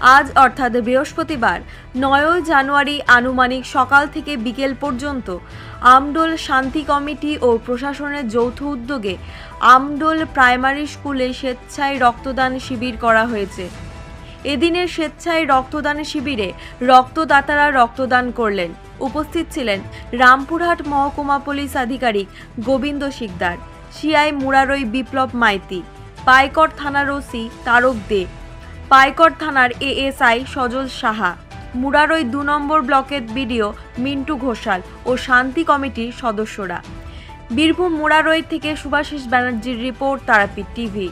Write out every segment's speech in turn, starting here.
আজ অর্থাৎ বৃহস্পতিবার, নয়ই জানুয়ারি আনুমানিক সকাল থেকে বিকেল পর্যন্ত আমডোল শান্তি কমিটি ও প্রশাসনের যৌথ উদ্যোগে আমডোল প্রাইমারি স্কুলে স্বেচ্ছায় রক্তদান শিবির করা হয়েছে। এদিনের স্বেচ্ছায় রক্তদান শিবিরে রক্তদাতারা রক্তদান করলেন। উপস্থিত ছিলেন রামপুরহাট মহকুমা পুলিশ আধিকারিক গোবিন্দ শিকদার, সিআই মুরারই বিপ্লব মাইতি পাইকর থানার ওসি তারক দে পাইকর থানার এএসআই সজল সাহা। মুরারই দু নম্বর ব্লকের বিডিও মিন্টু ঘোষাল ও শান্তি কমিটির সদস্যরা। বীরভূম মুরারই থেকে সুভাষিস ব্যানার্জির রিপোর্ট তারাপীঠ টিভি।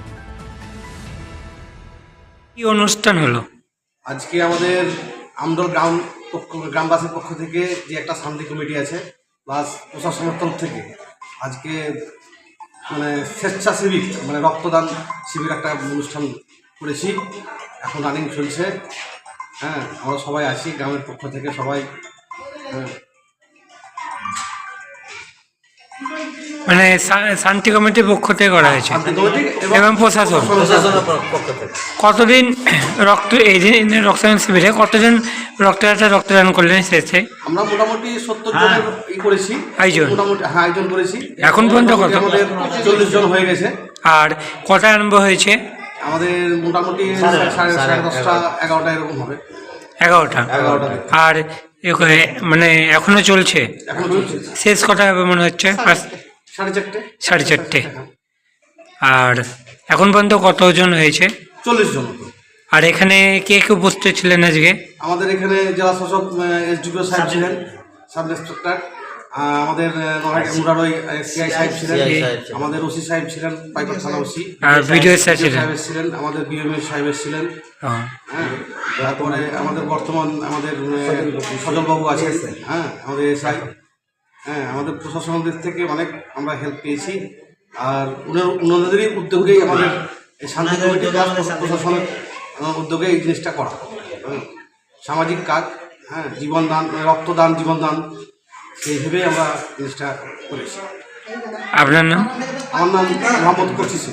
কি অনুষ্ঠান হলো? আজকে আমাদের আমদল গ্রাম পক্ষ গ্রামবাসীর পক্ষ থেকে যে একটা শান্তি কমিটি আছে প্লাস প্রশাসনের তরফ থেকে আজকে মানে স্বেচ্ছাসেবী মানে রক্তদান শিবির একটা অনুষ্ঠান করেছি। এখন রানিং চলছে। হ্যাঁ আমরা সবাই আছি গ্রামের পক্ষ থেকে সবাই। হ্যাঁ, মানে শান্তি কমিটির পক্ষ থেকে করা হয়েছে। এবং প্রশাসন। কতদিন রক্ত এই দিন রক্তদান শিবিরে কতজন রক্তদাতা রক্তদান করলেন শেষে? আমরা মোটামুটি সত্তর জনের ই করেছি। আয়োজন। মোটামুটি হ্যাঁ আয়োজন করেছি। এখন পর্যন্ত কত? আমাদের চল্লিশ জন হয়ে গেছে। আর কটা আরম্ভ হয়েছে? আমাদের মোটামুটি সাড়ে সাড়ে দশটা এগারোটা। এরকম হবে। এগারোটা? আর এ- মানে এখনও চলছে? শেষ কটা হবে মনে হচ্ছে? সাড়ে চারটে। সাড়ে চারটে। আর এখন পর্যন্ত কতজন হয়েছে? চল্লিশ জন। আর এখানে কে কে উপস্থিত ছিলেন আজকে? আমাদের এখানে জেলা শাসক এসডিপিও সাহেব ছিলেন। Sub inspector. আমাদের মুরারই সিআই সাহেব ছিলেন আমাদের ওসি সাহেব ছিলেন পাইকর থানা ওসি। ছিলেন। সাহেব ছিলেন আমাদের বিএমএ সাহেব ছিলেন। হ্যাঁ তারপরে আমাদের বর্তমান আমাদের সজলবাবু আছে হ্যাঁ আমাদের এসআই। হ্যাঁ আমাদের প্রশাসনের দিক থেকে অনেক আমরা হেল্প পেয়েছি। আর উনার ওনাদেরই উদ্যোগেই আমাদের শান্তি কমিটি। প্রশাসনের উদ্যোগে এই জিনিসটা করা। হ্যাঁ সামাজিক কাজ হ্যাঁ জীবনদান রক্তদান জীবনদান। সেই ভেবেই আমরা জিনিসটা করেছি। আপনার নাম? আমার নাম মোহাম্মদ কচি সিং